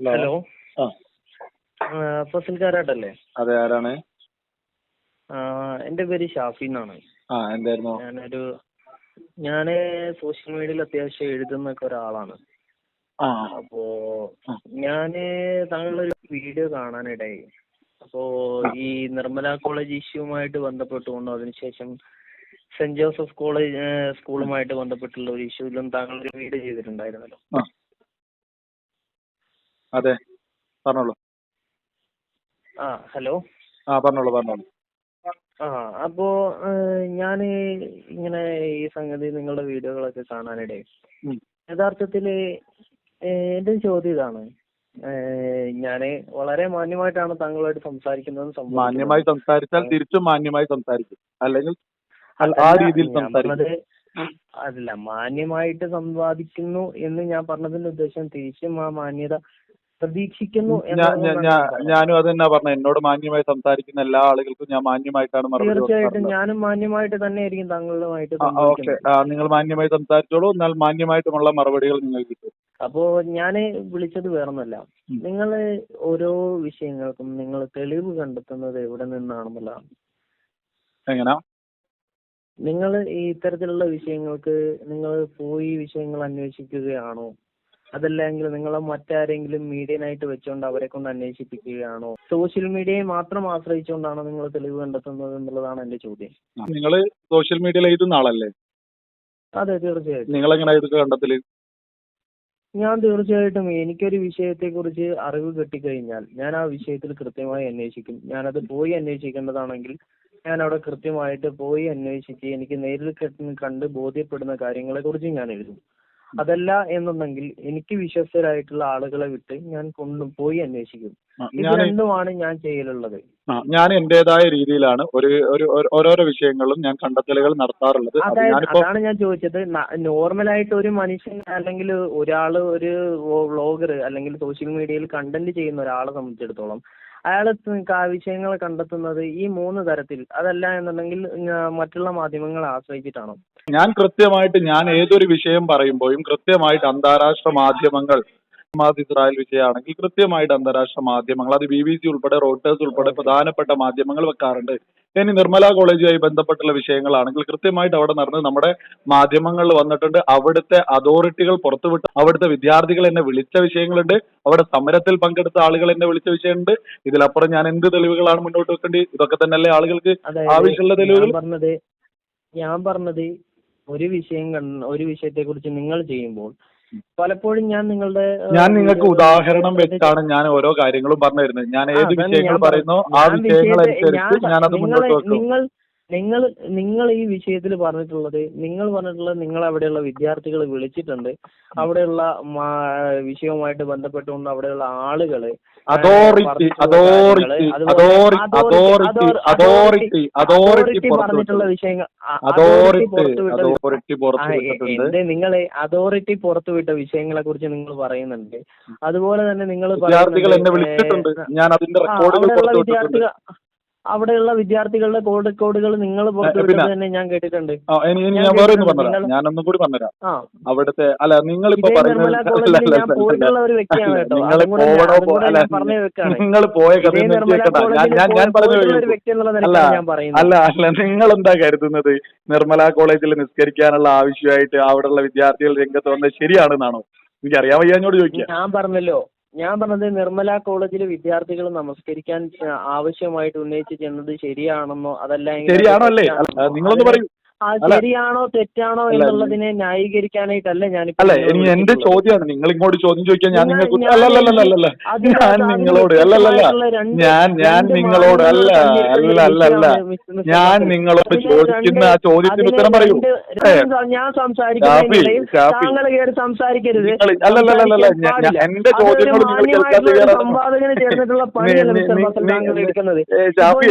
Hello. Fazil കാരാട്ടല്ലേ അതെ ആരാണ്? എന്റെ പേര് ഷാഫി എന്നാണ്. എന്തായിരുന്നു? ഞാനൊരു ഞാൻ സോഷ്യൽ മീഡിയയിൽ അത്യാവശ്യം എഴുതുന്നൊക്കെ ഒരാളാണ്. അപ്പോ ഞാൻ താങ്കളുടെ ഒരു വീഡിയോ കാണാനിടയായി. അപ്പോ ഈ നിർമ്മല കോളേജ് ഇഷ്യൂവുമായിട്ട് ബന്ധപ്പെട്ടുകൊണ്ടോ അതിനുശേഷം സെന്റ് ജോസഫ് കോളേജ് സ്കൂളുമായിട്ട് ബന്ധപ്പെട്ടുള്ള ഒരു ഇഷ്യൂവിലും താങ്കൾ ഒരു വീഡിയോ ചെയ്തിട്ടുണ്ടായിരുന്നല്ലോ. അതെ പറഞ്ഞോളൂ. ആ ഹലോ. ആ പറഞ്ഞോളൂ പറഞ്ഞോളൂ. ആ അപ്പോ ഞാൻ ഇങ്ങനെ ഈ സംഗതി നിങ്ങളുടെ വീഡിയോകളൊക്കെ കാണാനിടയായി യഥാർത്ഥത്തിൽ എന്റെ ചോദ്യം ഇതാണ്. ഞാൻ വളരെ മാന്യമായിട്ടാണ് താങ്കളായിട്ട് സംസാരിക്കുന്നത്. മാന്യമായി സംസാരിച്ചാൽ തിരിച്ചും മാന്യമായി സംസാരിക്കും. അല്ലെങ്കിൽ ആ രീതിയിൽ ഞാൻ സംസാരിക്കും. അതല്ല മാന്യമായിട്ട് സംവാദിക്കുന്നു എന്ന് ഞാൻ പറഞ്ഞതിന്റെ ഉദ്ദേശം തിരിച്ചും ആ മാന്യത പ്രതീക്ഷിക്കുന്നു. ഞാനും അത് തന്നെ പറഞ്ഞത് എന്നോട് മാന്യമായി സംസാരിക്കുന്ന എല്ലാ ആളുകൾക്കും ഞാൻ മാന്യമായിട്ടാണ് മറുപടി തീർച്ചയായിട്ടും ഞാനും മാന്യമായിട്ട് തന്നെ ആയിരിക്കും താങ്കളുമായിട്ട് ഓക്കെ. നിങ്ങൾ മാന്യമായി സംസാരിച്ചോളൂ. എന്നാൽ മാന്യമായിട്ടുമുള്ള മറുപടികൾ നിങ്ങൾ കിട്ടും. അപ്പോ ഞാൻ വിളിച്ചത് വേറൊന്നല്ല. നിങ്ങൾ ഓരോ വിഷയങ്ങൾക്കും നിങ്ങൾ തെളിവ് കണ്ടെത്തുന്നത് എവിടെ നിന്നാണെന്നുള്ളതാണ് എങ്ങനാ? നിങ്ങൾ ഈ ഇത്തരത്തിലുള്ള വിഷയങ്ങൾക്ക് നിങ്ങൾ പോയി വിഷയങ്ങൾ അന്വേഷിക്കുകയാണോ? അതല്ലെങ്കിൽ നിങ്ങൾ മറ്റാരെങ്കിലും മീഡിയനായിട്ട് വെച്ചുകൊണ്ട് അവരെ കൊണ്ട് അന്വേഷിപ്പിക്കുകയാണോ? സോഷ്യൽ മീഡിയയെ മാത്രം ആശ്രയിച്ചുകൊണ്ടാണോ നിങ്ങൾ തെളിവ് കണ്ടെത്തുന്നത് എന്നുള്ളതാണ് എന്റെ ചോദ്യം. നിങ്ങൾ സോഷ്യൽ മീഡിയയിൽ എഴുതുന്ന ആളല്ലേ? അതെ തീർച്ചയായിട്ടും. നിങ്ങൾ എങ്ങനെ ഇതൊക്കെ കണ്ടെത്തൽ? ഞാൻ തീർച്ചയായിട്ടും എനിക്കൊരു വിഷയത്തെ കുറിച്ച് അറിവ് കിട്ടിക്കഴിഞ്ഞാൽ ഞാൻ ആ വിഷയത്തിൽ കൃത്യമായി അന്വേഷിക്കും. ഞാനത് പോയി അന്വേഷിക്കേണ്ടതാണെങ്കിൽ ഞാൻ അവിടെ കൃത്യമായിട്ട് പോയി അന്വേഷിച്ച് എനിക്ക് നേരിൽ കണ്ട് കണ്ട് ബോധ്യപ്പെടുന്ന കാര്യങ്ങളെ കുറിച്ച് ഞാൻ എഴുതും. അതല്ല എന്നുണ്ടെങ്കിൽ എനിക്ക് വിശ്വസ്തരായിട്ടുള്ള ആളുകളെ വിട്ട് ഞാൻ കൊണ്ടു പോയി അന്വേഷിക്കും. ഇത് ഞാൻ രണ്ടുമാണ് ഞാൻ ചെയ്യലുള്ളത്. ഞാൻ എന്റേതായ രീതിയിലാണ് ഒരു ഒരു ഓരോരോ വിഷയങ്ങളും ഞാൻ കണ്ടെത്തലുകൾ നടത്താറുള്ളത്. അതാണ് ഞാൻ ചോദിച്ചത്. നോർമലായിട്ട് ഒരു മനുഷ്യൻ അല്ലെങ്കിൽ ഒരാൾ ഒരു വ്ളോഗർ അല്ലെങ്കിൽ സോഷ്യൽ മീഡിയയിൽ കണ്ടന്റ് ചെയ്യുന്ന ഒരാളെ സംബന്ധിച്ചിടത്തോളം അയാൾ വിഷയങ്ങൾ കണ്ടെത്തുന്നത് ഈ മൂന്ന് തരത്തിൽ. അതല്ല എന്നുണ്ടെങ്കിൽ മറ്റുള്ള മാധ്യമങ്ങളെ ആശ്രയിച്ചിട്ടാണോ? ഞാൻ കൃത്യമായിട്ട് ഞാൻ ഏതൊരു വിഷയം പറയുമ്പോഴും കൃത്യമായിട്ട് അന്താരാഷ്ട്ര മാധ്യമങ്ങൾ ഹമാസ് ഇസ്രായേൽ വിഷയമാണെങ്കിൽ കൃത്യമായിട്ട് അന്താരാഷ്ട്ര മാധ്യമങ്ങൾ അത് ബി ബി സി ഉൾപ്പെടെ റോട്ടേഴ്സ് ഉൾപ്പെടെ പ്രധാനപ്പെട്ട മാധ്യമങ്ങൾ വെക്കാറുണ്ട്. ഇനി നിർമ്മല കോളേജുമായി ബന്ധപ്പെട്ടുള്ള വിഷയങ്ങളാണെങ്കിൽ കൃത്യമായിട്ട് അവിടെ നടന്ന് നമ്മുടെ മാധ്യമങ്ങളിൽ വന്നിട്ടുണ്ട്. അവിടുത്തെ അതോറിറ്റികൾ പുറത്തുവിട്ട് അവിടുത്തെ വിദ്യാർത്ഥികൾ എന്നെ വിളിച്ച വിഷയങ്ങളുണ്ട്. അവിടെ സമരത്തിൽ പങ്കെടുത്ത ആളുകൾ എന്നെ വിളിച്ച വിഷയമുണ്ട്. ഇതിലപ്പുറം ഞാൻ എന്ത് തെളിവുകളാണ് മുന്നോട്ട് വെക്കേണ്ടത്? ഇതൊക്കെ തന്നെയല്ലേ ആളുകൾക്ക് ആവശ്യമുള്ള തെളിവുകൾ? പറഞ്ഞത് ഞാൻ പറഞ്ഞത് ഒരു വിഷയം ഒരു വിഷയത്തെ കുറിച്ച് നിങ്ങൾ ചെയ്യുമ്പോൾ പലപ്പോഴും ഞാൻ നിങ്ങളുടെ ഞാൻ നിങ്ങൾക്ക് ഉദാഹരണം വെച്ചാണ് ഞാൻ ഓരോ കാര്യങ്ങളും പറഞ്ഞു തരുന്നത് ഞാൻ ഏത് വിഷയങ്ങൾ പറയുന്നു ആ വിഷയങ്ങൾ അനുസരിച്ച് ഞാൻ ഞാനത് മുന്നോട്ട് വെക്കും. നിങ്ങൾ നിങ്ങൾ നിങ്ങൾ ഈ വിഷയത്തിൽ പറഞ്ഞിട്ടുള്ളത് നിങ്ങൾ പറഞ്ഞിട്ടുള്ളത് നിങ്ങൾ അവിടെയുള്ള വിദ്യാർത്ഥികളെ വിളിച്ചിട്ടുണ്ട്. അവിടെയുള്ള വിഷയവുമായിട്ട് ബന്ധപ്പെട്ടുകൊണ്ട് അവിടെയുള്ള ആളുകൾ authority authority authority authority authority authority പറഞ്ഞിട്ടുള്ള വിഷയങ്ങൾ അതോറിറ്റി അതോറിറ്റി നിങ്ങൾ അതോറിറ്റി പുറത്തുവിട്ട വിഷയങ്ങളെ കുറിച്ച് നിങ്ങൾ പറയുന്നുണ്ട്. അതുപോലെ തന്നെ നിങ്ങൾ വിദ്യാർത്ഥികൾ എന്നെ വിളിച്ചിട്ടുണ്ട്. ഞാൻ അതിന്റെ റെക്കോർഡുകൾ അവിടെയുള്ള വിദ്യാർത്ഥികളുടെ കോഡ് കോഡുകൾ നിങ്ങൾ തന്നെ ഞാൻ കേട്ടിട്ടുണ്ട്. ഞാൻ വേറെ ഒന്ന് പറഞ്ഞുതരാം. ഞാൻ ഞാനൊന്നും കൂടി പറഞ്ഞുതരാം. അവിടുത്തെ അല്ല നിങ്ങൾ വെക്കാണ്. നിങ്ങൾ പോയ കഥ ഞാൻ ഞാൻ പറയുന്നത്. അല്ല അല്ല നിങ്ങൾ എന്താ കരുതുന്നത്? നിർമ്മല കോളേജിൽ നിസ്കരിക്കാനുള്ള ആവശ്യമായിട്ട് അവിടെയുള്ള വിദ്യാർത്ഥികൾ രംഗത്ത് വന്നത് ശരിയാണെന്നാണോ? എനിക്ക് അറിയാൻ വയ്യാഞ്ഞോട് ചോദിക്കാം. ഞാൻ പറഞ്ഞല്ലോ. ഞാൻ പറഞ്ഞത് നിർമ്മല കോളേജിലെ വിദ്യാർത്ഥികൾ നമസ്കരിക്കാൻ ആവശ്യമായിട്ട് ഉന്നയിച്ച് ചെന്നത് ശരിയാണെന്നോ അതല്ല ശരിയാണോ അല്ലേ നിങ്ങളൊന്ന് പറയൂ. ശരിയാണോ തെറ്റാണോ എന്നുള്ളതിനെ ന്യായീകരിക്കാനായിട്ടല്ല ഞാൻ അല്ല ഇനി എന്റെ ചോദ്യമാണ് നിങ്ങൾ ഇങ്ങോട്ട് ചോദ്യം ചോദിക്കാൻ ഞാൻ നിങ്ങൾ- നിങ്ങൾക്ക് ഞാൻ നിങ്ങളോട് അല്ലല്ല ഞാൻ ഞാൻ നിങ്ങളോട് അല്ല അല്ല അല്ല അല്ല ഞാൻ നിങ്ങളോട് ചോദിക്കുന്ന ആ ചോദ്യത്തിന് ഉത്തരം പറയൂ. ഞാൻ. താങ്കൾ കയറി സംസാരിക്കരുത്. പാടില്ല. എന്റെ ചോദ്യങ്ങൾ നിങ്ങൾ. സംവാദകന് ചേർന്നിട്ടുള്ള പണിയല്ല മിസ്റ്റർ താങ്കൾ എടുക്കുന്നത്?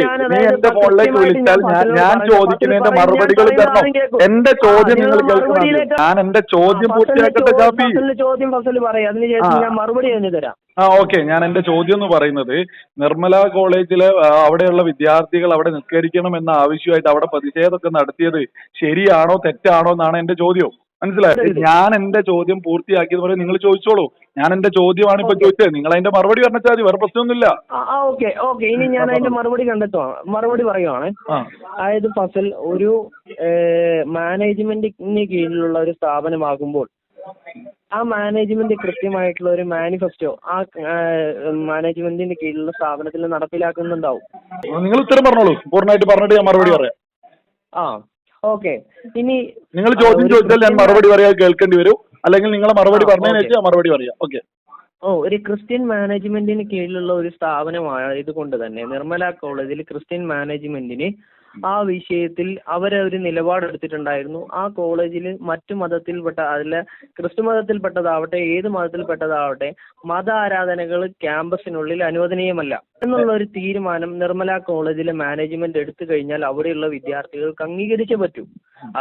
ഞാൻ എന്റെ ഫോണിലേക്ക് വിളിച്ചാൽ ഞാൻ. ചോദിക്കുന്നതിന്റെ മറുപടികൾ തരണം. എന്റെ ചോദ്യം നിങ്ങൾ കേൾക്കണം ഞാൻ എന്റെ ചോദ്യം പൂർത്തിയാക്കട്ടെ ഷാഫി ചോദ്യം ഫസൽ പറയാം. അതിനുശേഷം. ഞാൻ മറുപടി തന്നെ തരാം. ആ ഓക്കെ. ഞാൻ എന്റെ ചോദ്യം എന്ന് പറയുന്നത് നിർമ്മല കോളേജിലെ അവിടെയുള്ള വിദ്യാർത്ഥികൾ അവിടെ നിസ്കരിക്കണം എന്ന ആവശ്യമായിട്ട് അവിടെ പ്രതിഷേധമൊക്കെ നടത്തിയത് ശരിയാണോ തെറ്റാണോ എന്നാണ് എന്റെ ചോദ്യം. മനസ്സിലായോ? ഞാൻ എന്റെ ചോദ്യം പൂർത്തിയാക്കിയത് പോലെ നിങ്ങൾ ചോദിച്ചോളൂ. ഞാൻ എന്റെ ചോദ്യമാണ് ഇപ്പൊ ചോദിച്ചത്. നിങ്ങൾ അതിന്റെ മറുപടി പറഞ്ഞാൽ മതി വേറെ പ്രശ്നമൊന്നുമില്ല. Okay okay. ഇനി ഞാൻ അതിന്റെ മറുപടി കണ്ടെത്തുവാ. മറുപടി പറയുവാണ്. അതായത് ഫസൽ ഒരു മാനേജ്മെന്റിന് കീഴിലുള്ള ഒരു സ്ഥാപനമാകുമ്പോൾ ആ മാനേജ്മെന്റ് കൃത്യമായിട്ടുള്ള ഒരു മാനിഫെസ്റ്റോ ആ മാനേജ്മെന്റിന് കീഴിലുള്ള സ്ഥാപനത്തിൽ നടപ്പിലാക്കുന്നുണ്ടാവും. നിങ്ങൾ ഉത്തരം പറഞ്ഞോളൂ. പൂർണമായിട്ട് പറഞ്ഞിട്ട് ഞാൻ മറുപടി പറയാം. ആ. ഓക്കെ. ഇനി നിങ്ങൾ ചോദ്യം ചോദിച്ചാൽ ഞാൻ മറുപടി പറയാൻ കേൾക്കേണ്ടി വരും. അല്ലെങ്കിൽ നിങ്ങൾ മറുപടി പറഞ്ഞതിന് ശേഷം മറുപടി പറയാം. ഓക്കെ. ഓ ഒരു ക്രിസ്ത്യൻ മാനേജ്മെന്റിന് കീഴിലുള്ള ഒരു സ്ഥാപനമായത് കൊണ്ട് തന്നെ നിർമ്മല കോളേജിൽ ക്രിസ്ത്യൻ മാനേജ്മെന്റിന് ആ വിഷയത്തിൽ അവരെ ഒരു നിലപാടെടുത്തിട്ടുണ്ടായിരുന്നു ആ കോളേജിൽ മറ്റു മതത്തിൽപ്പെട്ട അതിലെ ക്രിസ്തു മതത്തിൽപ്പെട്ടതാവട്ടെ ഏത് മതത്തിൽപ്പെട്ടതാവട്ടെ മത ആരാധനകൾ ക്യാമ്പസിനുള്ളിൽ അനുവദനീയമല്ല. എന്നുള്ള ഒരു തീരുമാനം നിർമ്മല കോളേജിലെ മാനേജ്മെന്റ് എടുത്തു കഴിഞ്ഞാൽ അവിടെയുള്ള വിദ്യാർത്ഥികൾക്ക് അംഗീകരിച്ചേ പറ്റൂ.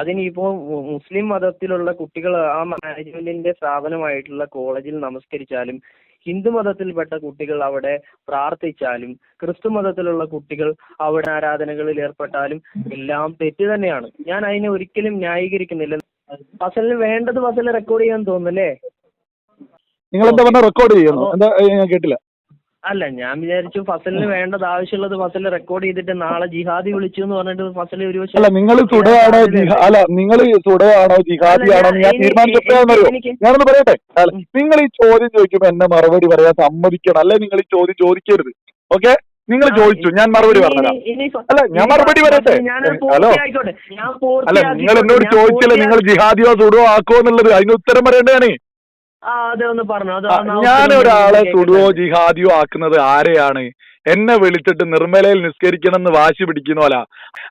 അതിനിപ്പോ മുസ്ലിം മതത്തിലുള്ള കുട്ടികൾ ആ മാനേജ്മെന്റിന്റെ സ്ഥാപനമായിട്ടുള്ള കോളേജിൽ നമസ്കരിച്ചാലും ഹിന്ദു മതത്തിൽപ്പെട്ട കുട്ടികൾ അവിടെ പ്രാർത്ഥിച്ചാലും ക്രിസ്തു മതത്തിലുള്ള കുട്ടികൾ അവിടെ ആരാധനകളിൽ ഏർപ്പെട്ടാലും എല്ലാം തെറ്റ് തന്നെയാണ്. ഞാൻ അതിനെ ഒരിക്കലും ന്യായീകരിക്കുന്നില്ല. ഫസലിന് വേണ്ടത് ഫസൽ റെക്കോർഡ് ചെയ്യാൻ തോന്നുന്നല്ലേ നിങ്ങൾ എന്താ പറഞ്ഞ? റെക്കോർഡ് ചെയ്യുന്നു? എന്താ? ഞാൻ കേട്ടില്ല. അല്ല ഞാൻ വിചാരിച്ചു ഫസലിന് വേണ്ടത് ആവശ്യമുള്ളത് ഫസൽ റെക്കോർഡ് ചെയ്തിട്ട് നാളെ ജിഹാദി വിളിച്ചു എന്ന് പറഞ്ഞിട്ട് ഫസൽ ഒരു അല്ല നിങ്ങൾ സുഡയാണോ അല്ല? നിങ്ങൾ സുഡയാണോ ജിഹാദിയാണോ ഞാൻ എനിക്ക് ഞാനൊന്ന് പറയട്ടെ? അല്ല നിങ്ങൾ ഈ ചോദ്യം ചോദിക്കുമ്പോൾ എന്നെ മറുപടി പറയാൻ സമ്മതിക്കണം. അല്ലെ നിങ്ങൾ ഈ ചോദ്യം ചോദിക്കരുത്. ഓക്കെ? നിങ്ങൾ ചോദിച്ചു ഞാൻ മറുപടി പറഞ്ഞുതരാം അല്ല, ഞാൻ മറുപടി പറയട്ടെ? ഹലോ? അല്ല നിങ്ങൾ എന്നോട് ചോദിച്ചില്ല നിങ്ങൾ ജിഹാദിയോ സുഡോ ആക്കോ എന്നുള്ളത്. അതിന് ഉത്തരം പറയേണ്ടതാണ്. ഞാൻ ഒരാളെ സുഡുവോ. ജിഹാദിയോ ആക്കുന്നത് ആരെയാണ്? എന്നെ വിളിച്ചിട്ട് നിർമ്മലയിൽ നിസ്കരിക്കണം എന്ന് വാശി പിടിക്കുന്നോല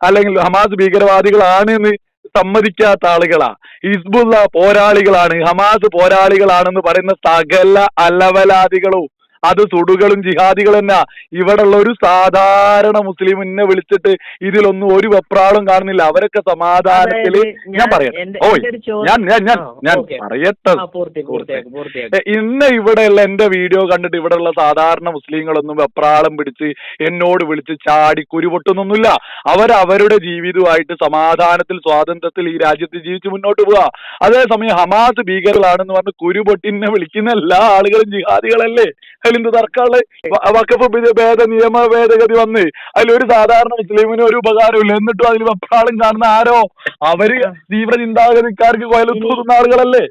അല്ലെങ്കിൽ ഹമാസ് ഭീകരവാദികളാണ് എന്ന് സമ്മതിക്കാത്ത ആളുകളാ. ഹിസ്ബുള്ള പോരാളികളാണ്. ഹമാസ് പോരാളികളാണെന്ന് പറയുന്ന സകല അലവലാദികളും. അത് സുടുകളും ജിഹാദികളും തന്നെ ഇവിടെ ഉള്ള ഒരു സാധാരണ മുസ്ലിമിനെ വിളിച്ചിട്ട് ഇതിലൊന്നും ഒരു വെപ്രാളും കാണുന്നില്ല. അവരൊക്കെ സമാധാനത്തിൽ ഞാൻ പറയട്ടെ. ഓയ് ഞാൻ ഞാൻ ഞാൻ ഞാൻ. പറയട്ടെ. ഇന്ന് ഇവിടെയുള്ള എന്റെ വീഡിയോ കണ്ടിട്ട് ഇവിടെയുള്ള സാധാരണ മുസ്ലിങ്ങളൊന്നും വെപ്രാളം പിടിച്ച് എന്നോട് വിളിച്ച് ചാടി കുരുപൊട്ടുന്നൊന്നുമില്ല. അവർ അവരുടെ ജീവിതമായിട്ട് സമാധാനത്തിൽ സ്വാതന്ത്ര്യത്തിൽ ഈ രാജ്യത്ത് ജീവിച്ച് മുന്നോട്ട് പോവുക അതേസമയം ഹമാസ് ഭീകരളാണെന്ന് പറഞ്ഞ് കുരുപൊട്ടിനെ വിളിക്കുന്ന എല്ലാ ആളുകളും ജിഹാദികളല്ലേ? അതിലെന്ത് തർക്കമുള്ള വക്കഫ് ഭേദ നിയമ ഭേദഗതി വന്ന് അതിലൊരു സാധാരണ മുസ്ലിമിന് ഒരു ഉപകാരമില്ല എന്നിട്ടും അതിൽ വെപ്രാളം കാണുന്ന ആരോ? അവർ തീവ്ര ചിന്താഗതിക്കാർക്ക് കൊയലത്തൂതുന്ന ആളുകളല്ലേ?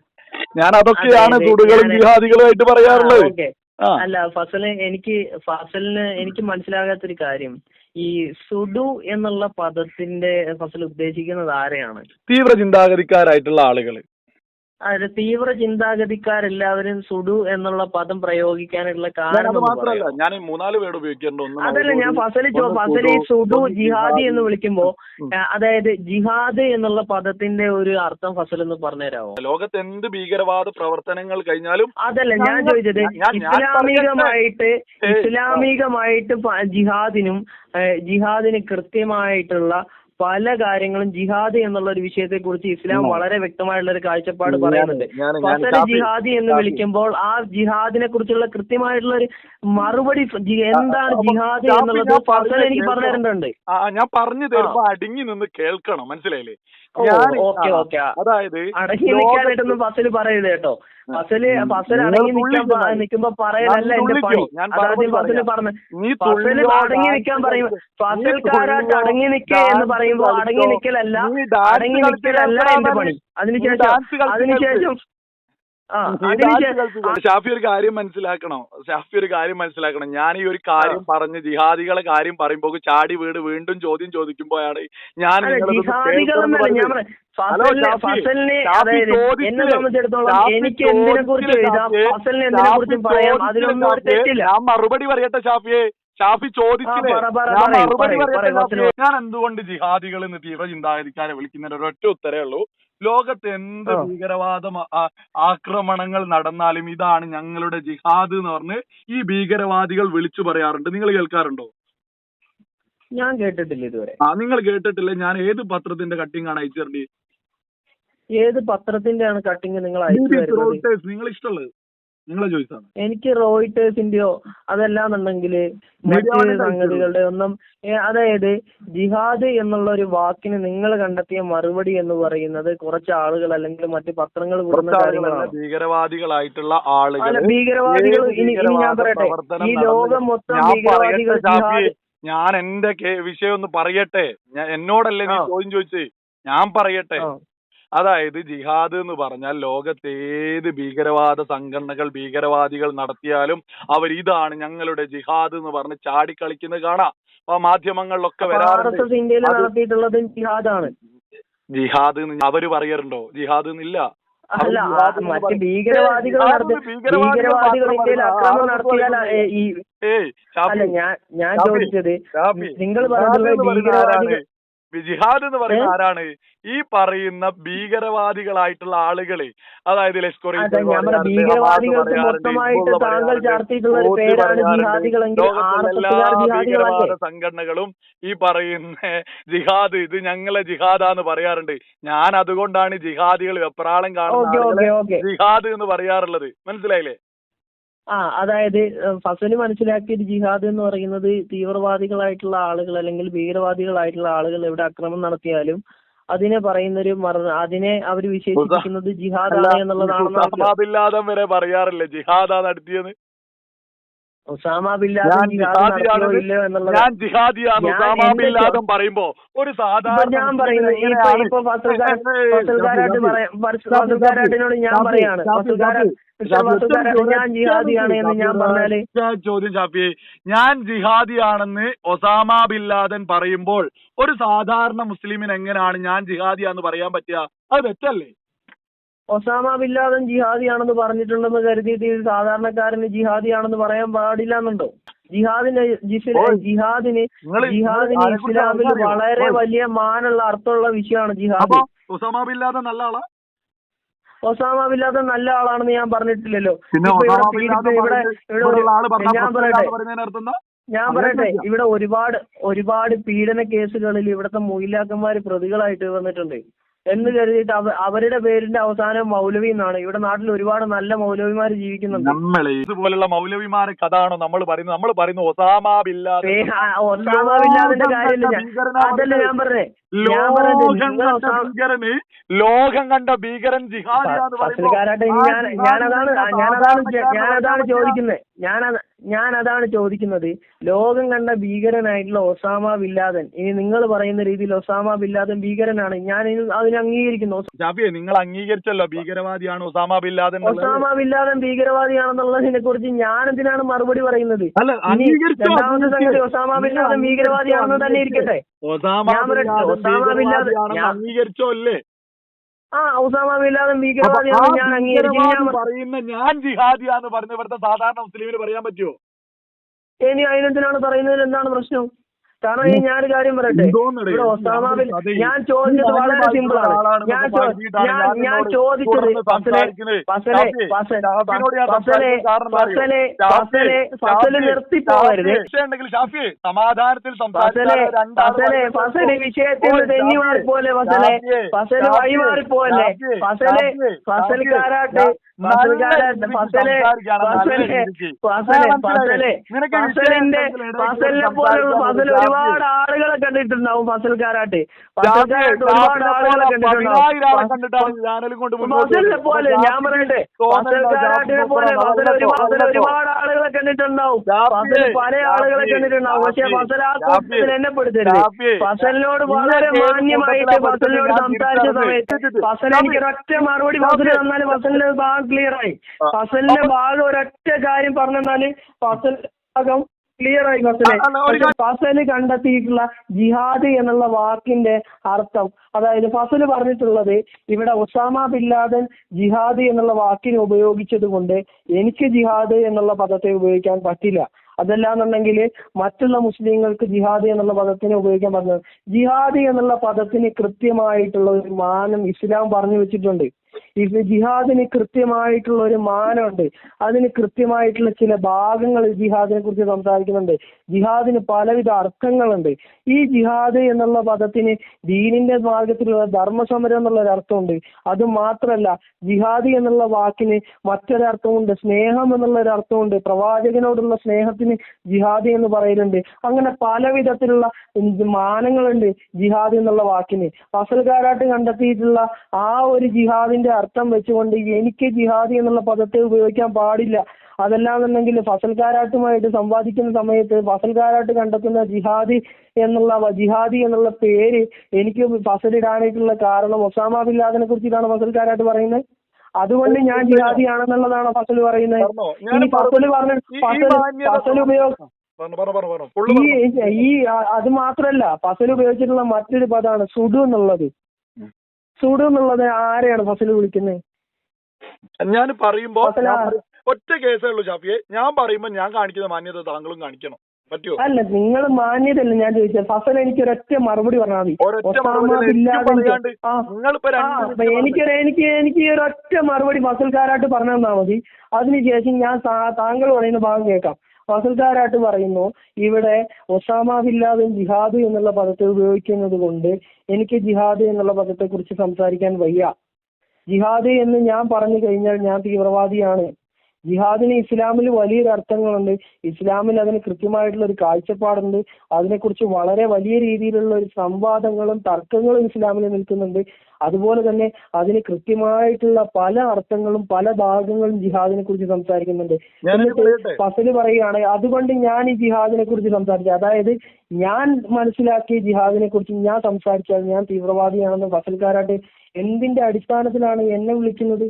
ഞാൻ അതൊക്കെയാണ് ചൂടുകളും ജിഹാദികളുമായിട്ട് പറയാറുള്ളത്. അല്ല ഫസൽ എനിക്ക് ഫസലിന് എനിക്ക് മനസ്സിലാകാത്തൊരു കാര്യം. ഈ സുഡു എന്നുള്ള പദത്തിന്റെ ഫസൽ ഉദ്ദേശിക്കുന്നത് ആരെയാണ്? തീവ്ര ചിന്താഗതിക്കാരായിട്ടുള്ള ആളുകൾ അതായത് തീവ്ര ചിന്താഗതിക്കാരെല്ലാവരും സുഡു എന്നുള്ള പദം പ്രയോഗിക്കാനുള്ള കാരണം മാത്രമല്ല ഞാൻ ഈ മൂന്നാൽ വേർഡ് ഉപയോഗിക്കേണ്ട അതല്ല ഞാൻ ഫസലി ഫസലി ചോ ഫസലി ഫസൽ സുഡു, ജിഹാദി എന്ന് വിളിക്കുമ്പോ അതായത് ജിഹാദ് എന്നുള്ള പദത്തിന്റെ ഒരു അർത്ഥം ഫസൽ എന്ന് പറഞ്ഞുതരാമോ? ലോകത്ത് എന്ത് ഭീകരവാദ പ്രവർത്തനങ്ങൾ കഴിഞ്ഞാലും അതല്ല ഞാൻ ചോദിച്ചത് ഇസ്ലാമികമായിട്ട് ഇസ്ലാമികമായിട്ട് ജിഹാദിനും ജിഹാദിന് കൃത്യമായിട്ടുള്ള പല കാര്യങ്ങളും ജിഹാദ് എന്നുള്ള ഒരു വിഷയത്തെ കുറിച്ച് ഇസ്ലാം വളരെ വ്യക്തമായുള്ള ഒരു കാഴ്ചപ്പാട് പറയുന്നുണ്ട്. ഫസൽ ജിഹാദി എന്ന് വിളിക്കുമ്പോൾ ആ ജിഹാദിനെ കുറിച്ചുള്ള കൃത്യമായിട്ടുള്ള ഒരു മറുപടി എന്താണ് ജിഹാദ് എന്നുള്ളത് ഫസൽ എനിക്ക് പറഞ്ഞു. തരേണ്ടതുണ്ട്. ഞാൻ പറഞ്ഞു തരുമ്പോ അടങ്ങി നിന്ന് കേൾക്കണം. മനസ്സിലായില്ലേ? ഞാൻ ഓക്കേ, ആ, ഓക്കേ. അതായത് അടങ്ങി ലോകത്ത് നിൽക്കാനായിട്ടൊന്നും ഫസൽ പറയരുത് കേട്ടോ. ഫസൽ ഉം. ഫസൽ നിങ്ങൾ അടങ്ങി നിൽക്കാൻ തുള്ളിക്കോ പ- ഞാൻ. നിൽക്കുമ്പോ പറയലല്ല എന്റെ പണി. അതാദ്യം ഫസൽ ഫസൽ അടങ്ങി നിൽക്കാൻ പറയും. അടങ്ങി നിൽക്കുക എന്ന് ഡാൻസ് പറയുമ്പോ അടങ്ങി കളിച്ചോ? നിൽക്കലല്ല. നീ അടങ്ങി നിൽക്കലല്ല എന്റെ പണി. അതിനുശേഷം അതിനുശേഷം ഷാഫി ഒരു കാര്യം മനസ്സിലാക്കണം. ഷാഫി ഒരു കാര്യം മനസ്സിലാക്കണം. ഞാൻ ഈ ഒരു കാര്യം പറഞ്ഞ് ജിഹാദികളെ കാര്യം പറയുമ്പോൾ ചാടി വീട് വീണ്ടും ചോദ്യം ചോദിക്കുമ്പോഴാണ് ഞാൻ ഞാൻ മറുപടി പറയട്ടെ ഷാഫിയെ? ഷാഫി ചോദിച്ചില്ലേ? പറ, ഞാൻ മറുപടി പറയട്ടെ ഞാൻ എന്തുകൊണ്ട് ജിഹാദികൾ എന്ന് തീവ്ര ചിന്താഗതിക്കാരെ വിളിക്കുന്നതിന് ഒരൊറ്റ ഉത്തരേ ഉള്ളൂ. ലോകത്ത് എന്ത്. ഭീകരവാദ ആക്രമണങ്ങൾ നടന്നാലും ഇതാണ് ഞങ്ങളുടെ ജിഹാദ് എന്ന് പറഞ്ഞ് ഈ ഭീകരവാദികൾ വിളിച്ചു പറയാറുണ്ട്. നിങ്ങൾ കേൾക്കാറുണ്ടോ? ഞാൻ കേട്ടിട്ടില്ല ഇതുവരെ. ആ നിങ്ങൾ കേട്ടിട്ടില്ല. ഞാൻ ഏത് പത്രത്തിന്റെ കട്ടിംഗ് ആണ് അയച്ചിട്ടുണ്ട് ഏത് പത്രത്തിന്റെ ആണ് കട്ടിങ് നിങ്ങൾ നിങ്ങൾ ഇഷ്ടമുള്ളത്? എനിക്ക് റോയിട്ടേഴ്സിന്റെയോ അതല്ലാന്നുണ്ടെങ്കിൽ മറ്റ് സംഗതികളുടെ ഒന്നും അതായത് ജിഹാദ് എന്നുള്ള ഒരു വാക്കിന് നിങ്ങൾ കണ്ടെത്തിയ മറുപടി എന്ന് പറയുന്നത് കുറച്ച് ആളുകൾ അല്ലെങ്കിൽ മറ്റു പത്രങ്ങൾ ഭീകരവാദികളായിട്ടുള്ള അല്ല ആളുകൾ ഭീകരവാദികൾ ഇനി ഞാൻ പറയട്ടെ. ഈ ലോകം മൊത്തം ഭീകരവാദികൾ ഞാൻ എന്റെ വിഷയം ഒന്ന് പറയട്ടെ. എന്നോടല്ലേ നീ ചോദ്യം ചോദിച്ചേ? ഞാൻ പറയട്ടെ. അതായത് ജിഹാദ് എന്ന് പറഞ്ഞാൽ ലോകത്തെ ഏത് ഭീകരവാദ സംഘടനകൾ ഭീകരവാദികൾ നടത്തിയാലും അവർ ഇതാണ് ഞങ്ങളുടെ ജിഹാദ് എന്ന് പറഞ്ഞ് ചാടിക്കളിക്കുന്നത് കാണാം. അപ്പൊ മാധ്യമങ്ങളിലൊക്കെ വരാറുണ്ട്. ജിഹാദ് അവർ പറയാറുണ്ടോ? ജിഹാദ് എന്നില്ല. അല്ല മറ്റ് ഭീകരവാദികൾ ഭീകരവാദികൾ ഇന്ത്യയിൽ എസ് നടത്തിയാൽ ഈ അല്ല ഞാൻ ഞാൻ ചോദിച്ചത് നിങ്ങൾ പറയുന്ന ഭീകരവാദികൾ? ജിഹാദ് എന്ന് പറയുന്ന ആരാണ്? ഈ പറയുന്ന ഭീകരവാദികളായിട്ടുള്ള ആളുകളെ. അതായത് ലഷ്കർ ഭീകരവാദ സംഘടനകളും ഈ പറയുന്ന ജിഹാദ് ഇത് ഞങ്ങളെ ജിഹാദാന്ന് പറയാറുണ്ട്. ഞാൻ അതുകൊണ്ടാണ് ജിഹാദികൾ വെപ്രാളം കാണുന്ന ഓക്കെ ഓക്കെ ആളുകളെ ഓക്കെ. ജിഹാദ് എന്ന് പറയാറുള്ളത്. മനസ്സിലായില്ലേ? ആ അതായത് ഫസൽ മനസ്സിലാക്കിയത് ജിഹാദ് എന്ന് പറയുന്നത് തീവ്രവാദികളായിട്ടുള്ള ആളുകൾ അല്ലെങ്കിൽ ഭീകരവാദികളായിട്ടുള്ള ആളുകൾ എവിടെ അക്രമം നടത്തിയാലും അതിനെ പറയുന്നൊരു മറ അതിനെ അവർ വിശേഷിപ്പിക്കുന്നത് ജിഹാദാണ് ലാദൻ വരെ പറയാറില്ലേ? ജിഹാദാ നടത്തിയത് ഒസാമ ബില്ലാദൻ ഞാൻ ജിഹാദിയാണ് ഉസാമ എന്റെ പറയുമ്പോ ഒരു സാധാരണ ഞാൻ പറയുന്നത് ഇപ്പൊ ഞാൻ പറയാണ്. ചോദ്യം ഷാഫി ഞാൻ ജിഹാദിയാണെന്ന് ഒസാമ ബില്ലാദൻ ലാദൻ പറയുമ്പോൾ ഒരു സാധാരണ മുസ്ലിമിന് എങ്ങനെയാണ് ഞാൻ ജിഹാദിയാന്ന് പറയാൻ പറ്റുക? അത് തെറ്റല്ലേ? ഒസാമ ബില്ലാദൻ ജിഹാദിയാണെന്ന് പറഞ്ഞിട്ടുണ്ടെന്ന് കരുതിയിട്ട് ഒരു സാധാരണക്കാരന് ജിഹാദിയാണെന്ന് പറയാൻ പാടില്ല എന്നുണ്ടോ ജിഹാദിന്. ജിഹാദിന് ജിഹാദിന് ഇസ്ലാമിൽ വളരെ വലിയ മാനുള്ള അർത്ഥമുള്ള വിഷയമാണ് ജിഹാദ്. ഒസാമ ബില്ലാദൻ നല്ല ആളാ? ഒസാമ ബില്ലാദൻ നല്ല ആളാണെന്ന് ഞാൻ പറഞ്ഞിട്ടില്ലല്ലോ. ഇവിടെ ഇവിടെ ഞാൻ പറയട്ടെ. ഞാൻ പറയട്ടെ. ഇവിടെ ഒരുപാട് ഒരുപാട് പീഡന കേസുകളിൽ ഇവിടുത്തെ മൊയിലാക്കന്മാര് പ്രതികളായിട്ട് വന്നിട്ടുണ്ട്. എന്ന് കരുതിയിട്ട് അവ അവരുടെ പേരിന്റെ അവസാനം മൗലവി എന്നാണ്. ഇവിടെ നാട്ടിൽ ഒരുപാട് നല്ല മൗലവിമാർ ജീവിക്കുന്നുണ്ട്. നമ്മളെ ഇതുപോലുള്ള മൗലവിമാരെ കഥാണോ നമ്മൾ പറയുന്നത്? നമ്മൾ പറയുന്നത് ഒസാമ ആ, ഒസാമ ബില്ലാദിന്റെ കാര്യമില്ല. ഞാൻ അതല്ല ഞാൻ പറഞ്ഞേ. ഞാൻ പറഞ്ഞത് ലോകം കണ്ട ഭീകരന് ലോകം കണ്ട ഭീകരൻ ഞാൻ ഞാനതാണ് ചോദിക്കുന്നത്. ഞാനത് ഞാനതാണ് ചോദിക്കുന്നത്. ലോകം കണ്ട ഭീകരനായിട്ടുള്ള ഒസാമ ബില്ലാദൻ ഇനി നിങ്ങൾ പറയുന്ന രീതിയിൽ ഒസാമ ബില്ലാദൻ ഭീകരനാണ്. ഞാൻ അതിനെ അംഗീകരിക്കുന്നു. നിങ്ങൾ അംഗീകരിച്ചല്ലോ ഭീകരവാദിയാണ് ഒസാമ ബില്ലാദൻ. ഒസാമ ബില്ലാദൻ ഭീകരവാദിയാണെന്നുള്ളതിനെ കുറിച്ച് ഞാൻ എന്തിനാണ് മറുപടി പറയുന്നത്? രണ്ടാമത്തെ സംഗതി ഒസാമ ബില്ലാദൻ ഭീകരവാദിയാണെന്ന് തന്നെ ഇരിക്കട്ടെ. ഒസാമ അംഗീകരിച്ചോ അല്ലേ? ആ ഞാൻ ഞാൻ ഭീകരവാദി പറയുന്ന ഞാൻ ജിഹാദിയാന്ന് പറഞ്ഞ ഇവിടുത്തെ സാധാരണ മുസ്ലിമിന് പറയാൻ പറ്റുമോ ഇനി അതിനെന്തിനാണ് പറയുന്നതിൽ എന്താണ് പ്രശ്നം? കാരണം ഞാനൊരു കാര്യം പറയട്ടെ? ഇവിടെ ഒസാമ ബിൻ ഞാൻ ചോദിച്ചത് വളരെ സിമ്പിൾ ആണ്. ഞാൻ ഞാൻ ചോദിച്ചത് ഫസലെ. ഫസലെ ഫസലെ ഫസലെ ഫസലെ ഫസൽ വിഷയമുണ്ടെങ്കിൽ ഷാഫി സമാധാനത്തിൽ ഫസലെ ഫസലെ ഫസൽ വിഷയത്തിൽ തെന്നി മാറിപ്പോലെ ഫസലെ? ഫസൽ ഷാഫി, വഴി മാറിപ്പോവല്ലേ? ഷാഫി, ഫസലെ ഫസൽക്കാരാട്ട് ഒരുപാട് ആളുകളെ കണ്ടിട്ടുണ്ടാവും ഫസൽക്കാരാട്ട് ഷാഫി, ഫസൽക്കാരാട്ട് ഒരുപാട് ആളുകളെ കണ്ടിട്ടുണ്ടാവും. ഫസലിനെ പോലെ ഞാൻ പറയട്ടെ. ഫസൽക്കാരാട്ടിനെ പോലെ ഫസൽ ഒരു ഫസൽ ഒരുപാട് ആളുകളെ കണ്ടിട്ടുണ്ടാവും. ഫസൽ പല ആളുകളെ കണ്ടിട്ടുണ്ടാവും. പക്ഷെ ഫസൽ ആ കൂട്ടത്തിൽ എന്നെ പെടുത്തരുത്. ഫസലിനോട് വളരെ മാന്യമായിട്ട് ഫസലിനോട് സംസാരിച്ച? സമയത്ത് ഫസൽ എനിക്ക് മറുപടി ഫസൽ തന്നാൽ ഫസലിന്റെ ഭാഗം ക്ലിയർ ആയി. ഫസലിന്റെ ഭാഗം ഒരൊറ്റ കാര്യം പറഞ്ഞെന്നാൽ ഫസൽ ഭാഗം ക്ലിയർ ആയി ഫസലെ. ഫസൽ കണ്ടെത്തിയിട്ടുള്ള ജിഹാദ് എന്നുള്ള വാക്കിന്റെ അർത്ഥം അതായത് ഫസൽ പറഞ്ഞിട്ടുള്ളത് ഇവിടെ ഒസാമ ബില്ലാദൻ ജിഹാദ് എന്നുള്ള വാക്കിനെ ഉപയോഗിച്ചത് കൊണ്ട് എനിക്ക് ജിഹാദ് എന്നുള്ള പദത്തെ ഉപയോഗിക്കാൻ പറ്റില്ല. അതല്ലാന്നുണ്ടെങ്കിൽ മറ്റുള്ള മുസ്ലിങ്ങൾക്ക് ജിഹാദ് എന്നുള്ള പദത്തിനെ ഉപയോഗിക്കാൻ പറ്റുന്നത് ജിഹാദ് എന്നുള്ള പദത്തിന് കൃത്യമായിട്ടുള്ള ഒരു മാനം ഇസ്ലാം പറഞ്ഞു വെച്ചിട്ടുണ്ട്. ജിഹാദിന് കൃത്യമായിട്ടുള്ള ഒരു മാനമുണ്ട്. അതിന് കൃത്യമായിട്ടുള്ള ചില ഭാഗങ്ങൾ ജിഹാദിനെ കുറിച്ച് സംസാരിക്കുന്നുണ്ട്. ജിഹാദിന് പലവിധ അർത്ഥങ്ങളുണ്ട്. ഈ ജിഹാദ് എന്നുള്ള പദത്തിന് ദീനിന്റെ മാർഗത്തിലുള്ള ധർമ്മസമരം എന്നുള്ള ഒരു അർത്ഥമുണ്ട്. അത് മാത്രമല്ല ജിഹാദി എന്നുള്ള വാക്കിന് മറ്റൊരർത്ഥമുണ്ട്. സ്നേഹം എന്നുള്ള ഒരു അർത്ഥമുണ്ട്. പ്രവാചകനോടുള്ള സ്നേഹത്തിന് ജിഹാദി എന്ന് പറയുന്നുണ്ട്. അങ്ങനെ പല വിധത്തിലുള്ള മാനങ്ങളുണ്ട് ജിഹാദ് എന്നുള്ള വാക്കിന്. ഫസൽകാരായിട്ട് കണ്ടെത്തിയിട്ടുള്ള ആ ഒരു ജിഹാദിന്റെ അർത്ഥം വെച്ചുകൊണ്ട് എനിക്ക് ജിഹാദി എന്നുള്ള പദത്തെ ഉപയോഗിക്കാൻ പാടില്ല. അതല്ലാന്നുണ്ടെങ്കിൽ ഫസൽക്കാരാട്ടുമായിട്ട് സംവാദിക്കുന്ന സമയത്ത് ഫസൽക്കാരാട്ട് കണ്ടെത്തുന്ന ജിഹാദി എന്നുള്ള ജിഹാദി എന്നുള്ള പേര് എനിക്ക് ഫസലിടാനായിട്ടുള്ള കാരണം ഒസാമ ബിൻ ലാദനെ കുറിച്ചിട്ടാണ് ഫസൽക്കാരാട്ട് പറയുന്നത്. അതുകൊണ്ട് ഞാൻ ജിഹാദി ആണെന്നുള്ളതാണ് ഫസൽ പറയുന്നത്. ഇനി ഫസൽ പറഞ്ഞ ഫസൽ ഫസൽ ഉപയോഗ ഈ ഈ അത് മാത്രല്ല ഫസൽ ഉപയോഗിച്ചിട്ടുള്ള മറ്റൊരു പദമാണ് സുഡു എന്നുള്ളത്. സുഡു എന്നുള്ളത് ആരെയാണ് ഫസൽ വിളിക്കുന്നത് ഞാൻ പറയുമ്പോ ഒറ്റ കേസേ ഉള്ളൂ ഷാഫിയെ. ഞാൻ പറയുമ്പോ ഞാൻ കാണിക്കുന്ന മാന്യത താങ്കളും കാണിക്കണം. പറ്റുമോ അല്ല നിങ്ങൾ മാന്യതല്ല ഞാൻ ചോദിച്ചത്. ഫസൽ എനിക്ക് ഒരൊറ്റ മറുപടി പറഞ്ഞാൽ മതി ബിൻ എനിക്ക് എനിക്ക് ഒരൊറ്റ മറുപടി ഫസൽക്കാരായിട്ട് പറഞ്ഞു തന്നാൽ മതി. അതിനുശേഷം ഞാൻ താങ്കൾ പറയുന്ന ഭാഗം കേൾക്കാം. ഫസൽക്കാരായിട്ട് പറയുന്നു ഇവിടെ ഒസാമ ലാദൻ ജിഹാദ് എന്നുള്ള പദത്തെ ഉപയോഗിക്കുന്നത് കൊണ്ട് എനിക്ക് ജിഹാദ് എന്നുള്ള പദത്തെ കുറിച്ച് സംസാരിക്കാൻ വയ്യ. ജിഹാദ് എന്ന് ഞാൻ പറഞ്ഞു കഴിഞ്ഞാൽ ഞാൻ തീവ്രവാദിയാണ്. ജിഹാദിന് ഇസ്ലാമിൽ വലിയൊരു അർത്ഥങ്ങളുണ്ട്. ഇസ്ലാമിൽ അതിന് കൃത്യമായിട്ടുള്ള ഒരു കാഴ്ചപ്പാടുണ്ട്. അതിനെക്കുറിച്ച് വളരെ വലിയ രീതിയിലുള്ള ഒരു സംവാദങ്ങളും തർക്കങ്ങളും ഇസ്ലാമിൽ നിൽക്കുന്നുണ്ട്. അതുപോലെ തന്നെ അതിന് കൃത്യമായിട്ടുള്ള പല അർത്ഥങ്ങളും പല ഭാഗങ്ങളും ജിഹാദിനെ കുറിച്ച് സംസാരിക്കുന്നുണ്ട്. എന്നിട്ട് ഫസൽ പറയുകയാണ് അതുകൊണ്ട് ഞാൻ ഈ ജിഹാദിനെ കുറിച്ച് സംസാരിച്ചു. അതായത് ഞാൻ മനസ്സിലാക്കിയ ജിഹാദിനെ കുറിച്ച് ഞാൻ സംസാരിച്ചാൽ ഞാൻ തീവ്രവാദിയാണെന്ന് ഫസൽക്കാരായിട്ട് എന്തിന്റെ അടിസ്ഥാനത്തിലാണ് എന്നെ വിളിക്കുന്നത്?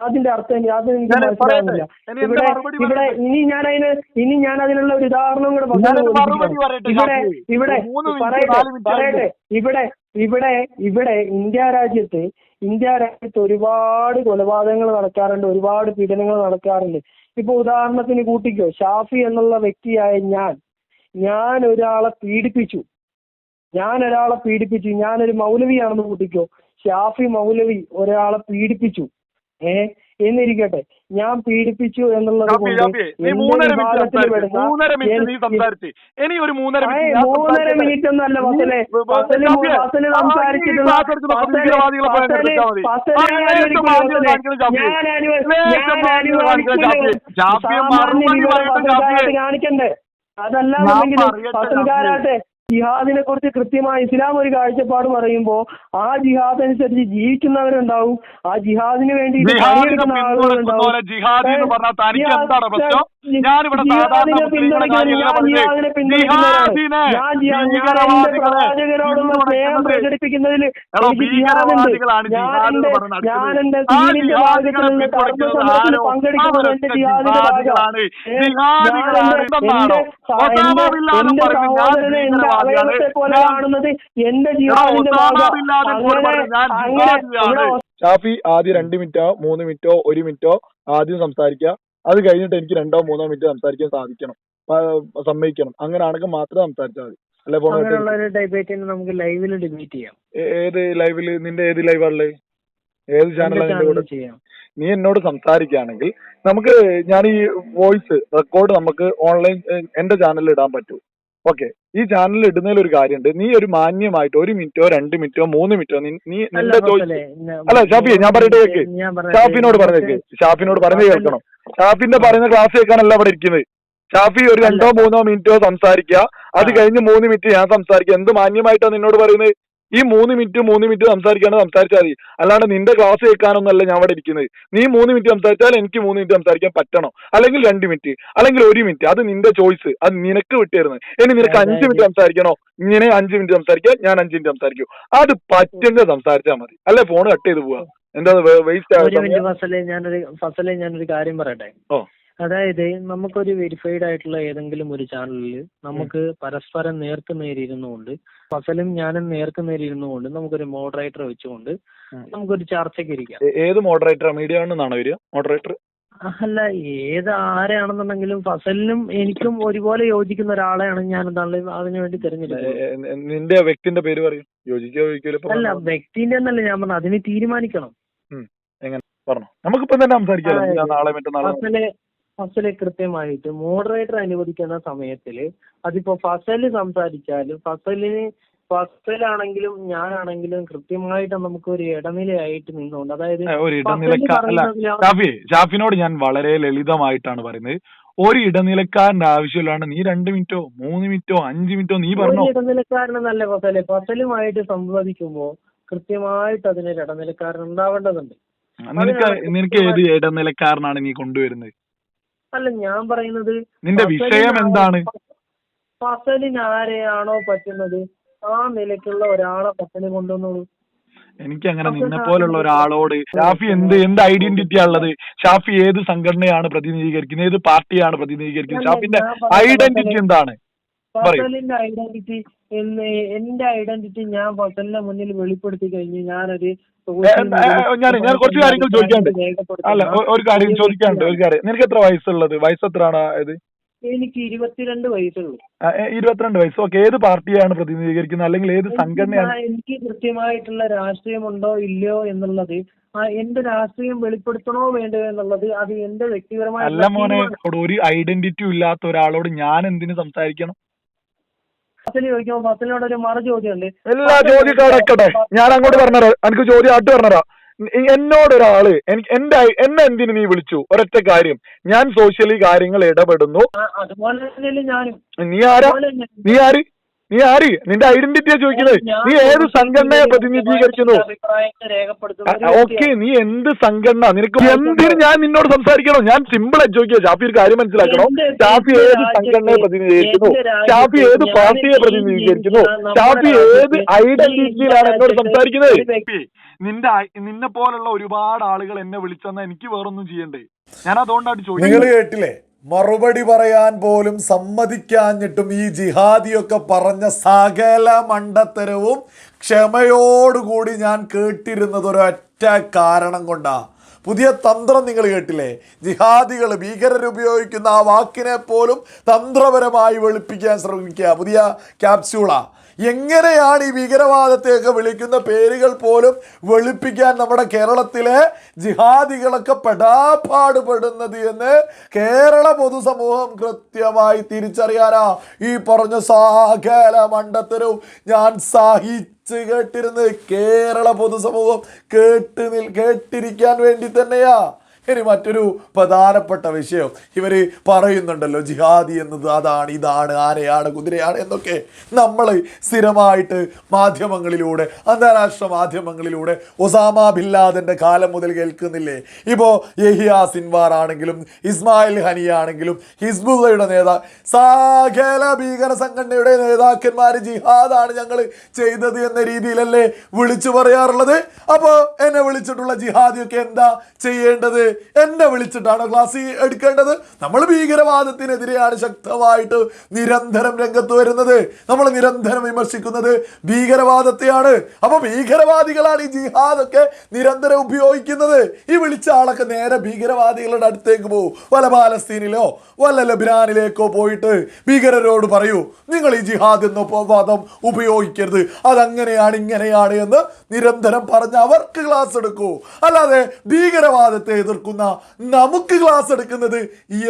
അതിന്റെ അർത്ഥം അത് എനിക്ക് മനസ്സിലാവുന്നില്ല. ഇവിടെ ഇവിടെ ഇനി ഞാൻ അതിന് ഇനി ഞാൻ അതിനുള്ള ഒരു ഉദാഹരണം കൂടെ. ഇവിടെ ഇവിടെ പറയട്ടെ പറയട്ടെ. ഇവിടെ ഇവിടെ ഇവിടെ ഇന്ത്യ രാജ്യത്ത് ഇന്ത്യ രാജ്യത്ത് ഒരുപാട് കൊലപാതകങ്ങൾ നടക്കാറുണ്ട് ഒരുപാട് പീഡനങ്ങൾ നടക്കാറുണ്ട്. ഇപ്പൊ ഉദാഹരണത്തിന് കൂട്ടിക്കോ. ഷാഫി എന്നുള്ള വ്യക്തിയായ ഞാൻ ഞാൻ ഒരാളെ പീഡിപ്പിച്ചു. ഞാൻ ഒരാളെ പീഡിപ്പിച്ചു. ഞാനൊരു മൗലവിയാണെന്ന് കൂട്ടിക്കോ. ഷാഫി മൗലവി ഒരാളെ പീഡിപ്പിച്ചു. ഏ? എന്നിരിക്കട്ടെ. ഞാൻ പീഡിപ്പിച്ചു എന്നുള്ളത് മൂന്നര മിനിറ്റ് ഇനി ഒരു മൂന്നര മൂന്നര ഒന്നല്ല ആ, ഈ സംസാരിച്ചിട്ടുള്ള. കാണിക്കണ്ടേ? അതല്ല ഫസൽക്കാരാട്ടെ ജിഹാദിനെ കുറിച്ച് കൃത്യമായ ഇസ്ലാം ഒരു കാഴ്ചപ്പാട് പറയുമ്പോ ആ ജിഹാദ് അനുസരിച്ച് ജീവിക്കുന്നവരുണ്ടാവും. ആ ജിഹാദിന് വേണ്ടി പ്രവാചകനോടുള്ള സ്നേഹം പ്രകടിപ്പിക്കുന്നതിൽ ഞാൻ എന്റെ ദീനിന്റെ കർമ്മസമരത്തിൽ പങ്കെടുക്കുന്നത് എന്റെ ജിഹാദിന്റെ ഭാഗമാണ് എന്റെ- സഹോദരനെ എന്റെ. അവയവത്തെ പോലെ ഞാൻ- കാണുന്നത് എന്റെ അങ്ങനെ അങ്ങനെ. ഷാഫി ആദ്യം രണ്ട് മിനിറ്റോ മൂന്ന് മിനിറ്റോ ഒരു മിനിറ്റോ ആദ്യം സംസാരിക്കുക. അത് കഴിഞ്ഞിട്ട് എനിക്ക് രണ്ടോ മൂന്നോ മിനിറ്റ് സംസാരിക്കാൻ സാധിക്കണം. സമ്മതിക്കണം. സമ്മതിക്കണം അങ്ങനെയാണെങ്കിൽ മാത്രം സംസാരിച്ചാൽ മതി. അല്ലെ ഫോൺ നമുക്ക് ലൈവിൽ ഡിബേറ്റ് ചെയ്യാം. ഏത് ലൈവിൽ നിന്റെ ഏത് ലൈവാണല്ലേ ഏത് ചാനലാണ് ചെയ്യാം. നീ എന്നോട് സംസാരിക്കുകയാണെങ്കിൽ നമുക്ക് ഞാൻ ഈ വോയിസ് റെക്കോർഡ് നമുക്ക് ഓൺലൈൻ എന്റെ ചാനലിൽ ഇടാൻ പറ്റൂ. ഓക്കെ ഈ ചാനലിൽ ഇടുന്നതിൽ ഒരു കാര്യമുണ്ട് നീ ഒരു മാന്യമായിട്ട് ഒരു മിനിറ്റോ രണ്ട് മിനിറ്റോ മൂന്ന് മിനിറ്റോ നീ നിന്റെ ചോയ്സ് അല്ല ഷാഫി ഞാൻ പറയട്ടെ കേക്ക്. ഷാഫിനോട് പറഞ്ഞു പറഞ്ഞേക്ക് ഷാഫിനോട് പറഞ്ഞു കേൾക്കണം. ഷാഫിന്റെ പറയുന്ന ക്ലാസ് കേൾക്കാനല്ല അവിടെ ഇരിക്കുന്നത്. ഷാഫി ഒരു രണ്ടോ മൂന്നോ മിനിറ്റോ സംസാരിക്കുക. അത്. കഴിഞ്ഞ് മൂന്ന് മിനിറ്റ് ഞാൻ സംസാരിക്കുക എന്ത് മാന്യമായിട്ടാണ് നിന്നോട് പറയുന്നത്? ഈ മൂന്ന് മിനിറ്റ് മൂന്ന് മിനിറ്റ് സംസാരിക്കാണ്ട് സംസാരിച്ചാൽ മതി. അല്ലാണ്ട് നിന്റെ ക്ലാസ് കേൾക്കാനൊന്നല്ല ഞാൻ അവിടെ ഇരിക്കുന്നത്. നീ മൂന്ന് മിനിറ്റ് സംസാരിച്ചാൽ എനിക്ക് മൂന്ന് മിനിറ്റ് സംസാരിക്കാൻ പറ്റണം. അല്ലെങ്കിൽ രണ്ട് മിനിറ്റ് അല്ലെങ്കിൽ ഒരു മിനിറ്റ് അത് നിന്റെ ചോയ്സ് അത് നിനക്ക് വിട്ടിരുന്നത് ഇനി നിനക്ക് അഞ്ച് മിനിറ്റ് സംസാരിക്കണോ? ഇങ്ങനെ അഞ്ച് മിനിറ്റ് സംസാരിക്കാം ഞാൻ അഞ്ച് മിനിറ്റ് സംസാരിക്കൂ. അത് പറ്റുന്ന സംസാരിച്ചാൽ മതി. അല്ലെ ഫോൺ കട്ട് ചെയ്ത് പോവാ. എന്താ വേസ്റ്റ് ആവുക ഫസലെ ഞാനൊരു കാര്യം പറയട്ടെ? ഓ. അതായത് നമുക്കൊരു വെരിഫൈഡ് ആയിട്ടുള്ള ഏതെങ്കിലും ഒരു ചാനലിൽ നമുക്ക് പരസ്പരം നേർക്ക് നേരിരുന്നുകൊണ്ട് ഫസലും ഞാനും നേർക്ക് നേരിരുന്നുകൊണ്ട് നമുക്കൊരു മോഡറേറ്റർ വെച്ചുകൊണ്ട്. നമുക്കൊരു ചർച്ചയ്ക്ക് ഇരിക്കാം. ഏത് മോഡറേറ്റർ മീഡിയ എന്നാണോ വരിക? മോഡറേറ്റർ അല്ല ഏത് ആരാണെന്നുണ്ടെങ്കിലും ഫസലിനും എനിക്കും ഒരുപോലെ യോജിക്കുന്ന ഒരാളെയാണ് ഞാൻ എന്താണ് അതിനു വേണ്ടി തിരഞ്ഞെടുക്കുന്നത്. നിന്റെ വ്യക്തിന്റെ പേര് പറയും. യോജിക്കോ യോജിക്കോ അല്ല വ്യക്തിന്റെ എന്നല്ല ഞാൻ പറഞ്ഞത്. അതിനെ തീരുമാനിക്കണം. എങ്ങനെ? പറഞ്ഞു. നമുക്കിപ്പം തന്നെ സംസാരിക്കാം നാളെ മറ്റന്നാളെ ഫസൽ കൃത്യമായിട്ട് മോഡറേറ്റർ അനുവദിക്കുന്ന സമയത്തിൽ അതിപ്പോ ഫസൽ സംസാരിച്ചാലും ഫസലിന് ഫസലാണെങ്കിലും ഞാനാണെങ്കിലും കൃത്യമായിട്ട് നമുക്ക് ഒരു ഇടനിലയായിട്ട് നിന്നുകൊണ്ട് അതായത് ഒരു ഷാഫി ഷാഫിനോട് ഞാൻ വളരെ ലളിതമായിട്ടാണ് പറയുന്നത്. ഒരു ഇടനിലക്കാരന്റെ ആവശ്യമില്ലാണ്ട് നീ രണ്ട് മിനിറ്റോ മൂന്ന് മിനിറ്റോ അഞ്ച് മിനിറ്റോ നീ പറഞ്ഞു? ഇടനിലക്കാരൻ ഇടനിലക്കാരനെന്നല്ല ഫസൽ. ഫസലുമായിട്ട് സംവദിക്കുമ്പോ കൃത്യമായിട്ട് അതിനൊരു ഇടനിലക്കാരൻ ഉണ്ടാവേണ്ടതുണ്ട്. നിനക്ക് നിനക്ക് ഏത് ഇടനിലക്കാരനാണ് നീ കൊണ്ടുവരുന്നത്? അല്ല ഞാൻ പറയുന്നത് നിന്റെ വിഷയം എന്താണ്? ഫസലിന് ആരെയാണോ പറ്റുന്നത്? ആ നിലയ്ക്കുള്ള ഒരാളെ ഫസൽ കൊണ്ടുവന്നോളൂ. എനിക്ക് അങ്ങനെ നിന്നെ പോലുള്ള ഒരാളോട് ഷാഫി എന്ത് എന്ത് ഐഡന്റിറ്റി ഉള്ളത് ഷാഫി ഏത് സംഘടനയാണ് പ്രതിനിധീകരിക്കുന്നത്? ഏത് പാർട്ടിയാണ് പ്രതിനിധീകരിക്കുന്നത്? ഷാഫിന്റെ ഐഡന്റിറ്റി എന്താണ്. ഫസലിന്റെ ഐഡന്റിറ്റി എന്ന് എന്റെ ഐഡന്റിറ്റി ഞാൻ ഫസലിന്റെ മുന്നിൽ വെളിപ്പെടുത്തി കഴിഞ്ഞ്. ഞാനൊരു ഞാൻ ഞാൻ കുറച്ച് കാര്യങ്ങൾ ചോദിക്കാണ്ട് അല്ല ഒരു കാര്യം ചോദിക്കാണ്ട് ഒരു കാര്യം. നിനക്ക് എത്ര വയസ്സുള്ളത്? വയസ്സ് എത്രയാണ് ഇത്? എനിക്ക് ഇരുപത്തിരണ്ട് വയസ്സുള്ളൂ. ഇരുപത്തിരണ്ട് വയസ്സ്. ഓക്കെ ഏത് പാർട്ടിയാണ് പ്രതിനിധീകരിക്കുന്നത്? അല്ലെങ്കിൽ ഏത് സംഘടനയാണ്? എനിക്ക് കൃത്യമായിട്ടുള്ള രാഷ്ട്രീയമുണ്ടോ ഇല്ലയോ എന്നുള്ളത് എന്റെ രാഷ്ട്രീയം വെളിപ്പെടുത്തണോ വേണ്ടോ എന്നുള്ളത് അത് എന്റെ വ്യക്തിപരമായ അല്ല മോനെ ഒരു ഐഡന്റിറ്റി ഇല്ലാത്ത ഒരാളോട് ഞാൻ എന്തിനു സംസാരിക്കണം? ചോദിക്കുമ്പോൾ ഒരു മറു ചോദ്യമുണ്ട്. എല്ലാ ചോദ്യം അടക്കട്ടെ ഞാൻ അങ്ങോട്ട് പറഞ്ഞുതരാം. എനിക്ക് ചോദ്യം ആട്ട് പറഞ്ഞുതരാം. എന്നോട് എന്നോടൊരാൾ എനിക്ക് എന്റെ എന്നെ എന്തിനു നീ വിളിച്ചു? ഒരൊറ്റ കാര്യം. ഞാൻ സോഷ്യലി കാര്യങ്ങൾ ഇടപെടുന്നു. അതുപോലെ തന്നെയല്ലേ ഞാനും. നീ ആരാ? നീ ആര്? നീ ആര്? നിന്റെ ഐഡന്റിറ്റിയാ ചോദിക്കുന്നത് നീ ഏത് സംഘടനയെ പ്രതിനിധീകരിക്കുന്നു? അഭിപ്രായത്തെ രേഖപ്പെടുത്തുന്ന ഒരു ഓക്കെ നീ എന്ത് സംഘടന? നിനക്ക് എന്തിന് ഞാൻ നിന്നോട് സംസാരിക്കണോ? ഞാൻ സിമ്പിൾ ആയി ചോദിക്കുക ഷാഫി ഒരു കാര്യം മനസ്സിലാക്കണോ? ഷാഫി ഏത് സംഘടനയെ പ്രതിനിധീകരിക്കുന്നു? ഷാഫി ഏത് പാർട്ടിയെ പ്രതിനിധീകരിക്കുന്നു? ഷാഫി ഏത് ഐഡന്റിറ്റിയിലാണ് എന്നോട് സംസാരിക്കുന്നത്? നിന്റെ നിന്നെ പോലുള്ള ഒരുപാട് ആളുകൾ എന്നെ വിളിച്ചെന്നാ എനിക്ക് വേറൊന്നും ചെയ്യണ്ടേ? ഞാൻ അതുകൊണ്ടാണ് നിങ്ങൾ ചോദിക്കുന്നത് കേട്ടില്ലേ? മറുപടി പറയാൻ പോലും സമ്മതിക്കാഞ്ഞിട്ടും ഈ ജിഹാദിയൊക്കെ പറഞ്ഞ സകല മണ്ടത്തരവും ക്ഷമയോടുകൂടി ഞാൻ കേട്ടിരുന്നത് ഒരൊറ്റ കാരണം കൊണ്ടാ. പുതിയ തന്ത്രം നിങ്ങൾ കേട്ടില്ലേ? ജിഹാദികൾ ഭീകരർ ഉപയോഗിക്കുന്ന ആ വാക്കിനെ പോലും തന്ത്രപരമായി വെളുപ്പിക്കാൻ ശ്രമിക്കുക. പുതിയ ക്യാപ്സ്യൂളാ എങ്ങനെയാണ് ഈ ഭീകരവാദത്തെയൊക്കെ വിളിക്കുന്ന പേരുകൾ പോലും വെളുപ്പിക്കാൻ നമ്മുടെ കേരളത്തിലെ ജിഹാദികളൊക്കെ പെടാപ്പാടുപെടുന്നത് എന്ന് കേരള പൊതുസമൂഹം കൃത്യമായി തിരിച്ചറിയാനാ. ഈ പറഞ്ഞ സാകല മണ്ടത്തരവും ഞാൻ സാഹി കേട്ടിരുന്നത് കേരള പൊതുസമൂഹം കേട്ട് നിൽ കേട്ടിരിക്കാൻ വേണ്ടി തന്നെയാ. ഇനി മറ്റൊരു പ്രധാനപ്പെട്ട വിഷയം. ഇവർ പറയുന്നുണ്ടല്ലോ ജിഹാദി എന്നത് അതാണ് ഇതാണ് ആനയാണ് കുതിരയാണ് എന്നൊക്കെ. നമ്മൾ സ്ഥിരമായിട്ട് മാധ്യമങ്ങളിലൂടെ അന്താരാഷ്ട്ര മാധ്യമങ്ങളിലൂടെ ഒസാമ ബില്ലാദന്റെ കാലം മുതൽ കേൾക്കുന്നില്ലേ? ഇപ്പോൾ യഹിയ സിൻവാർ ആണെങ്കിലും ഇസ്മായിൽ ഹനി ആണെങ്കിലും ഹിസ്ബുള്ളയുടെ നേതാ സാഖേല ഭീകര സംഘടനയുടെ നേതാക്കന്മാർ ജിഹാദാണ് ഞങ്ങൾ ചെയ്തത് എന്ന രീതിയിലല്ലേ വിളിച്ചു പറയാറുള്ളത്? അപ്പോൾ എന്നെ വിളിച്ചിട്ടുള്ള ജിഹാദിയൊക്കെ എന്താ ചെയ്യേണ്ടത്? എന്നെ വിളിച്ചിട്ടാണോ ക്ലാസ് എടുക്കേണ്ടത്. നമ്മൾ ഭീകരവാദത്തിനെതിരെയാണ് ശക്തമായിട്ട് നിരന്തരം രംഗത്ത് വരുന്നത്. നമ്മൾ നിരന്തരം വിമർശിക്കുന്നത് ഭീകരവാദത്തെയാണ്. അപ്പോൾ ഭീകരവാദികളാണ് ഈ ജിഹാദൊക്കെ നിരന്തരം ഉപയോഗിക്കുന്നത്. ഈ വിളിച്ച ആളൊക്കെ നേരെ ഭീകരവാദികളുടെ അടുത്തേക്ക് പോകും. വല്ല പാലസ്തീനിലോ വല്ല ലബിനാനിലേക്കോ പോയിട്ട് ഭീകരരോട് പറയൂ നിങ്ങൾ ഈ ജിഹാദ് എന്ന വാദം ഉപയോഗിക്കരുത്. അതങ്ങനെയാണ് ഇങ്ങനെയാണ് എന്ന് നിരന്തരം പറഞ്ഞ് അവർക്ക് ക്ലാസ് എടുക്കൂ. അല്ലാതെ ഭീകരവാദത്തെ എതിർക്കുന്ന നമുക്ക് ക്ലാസ് എടുക്കുന്നത്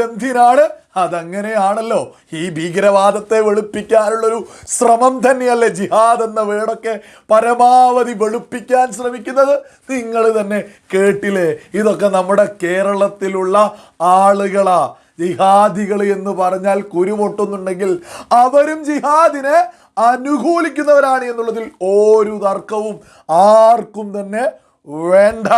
എന്തിനാണ്? അതങ്ങനെയാണല്ലോ. ഈ ഭീകരവാദത്തെ വെളുപ്പിക്കാനുള്ളൊരു ശ്രമം തന്നെയല്ലേ ജിഹാദ് എന്ന വേടൊക്കെ പരമാവധി വെളുപ്പിക്കാൻ ശ്രമിക്കുന്നത്? നിങ്ങൾ തന്നെ കേട്ടില്ലേ? ഇതൊക്കെ നമ്മുടെ കേരളത്തിലുള്ള ആളുകളാ. ജിഹാദികൾ എന്ന് പറഞ്ഞാൽ കുരുപൊട്ടുന്നുണ്ടെങ്കിൽ അവരും ജിഹാദിനെ അനുകൂലിക്കുന്നവരാണ് എന്നുള്ളതിൽ ഒരു തർക്കവും ആർക്കും തന്നെ വേണ്ട.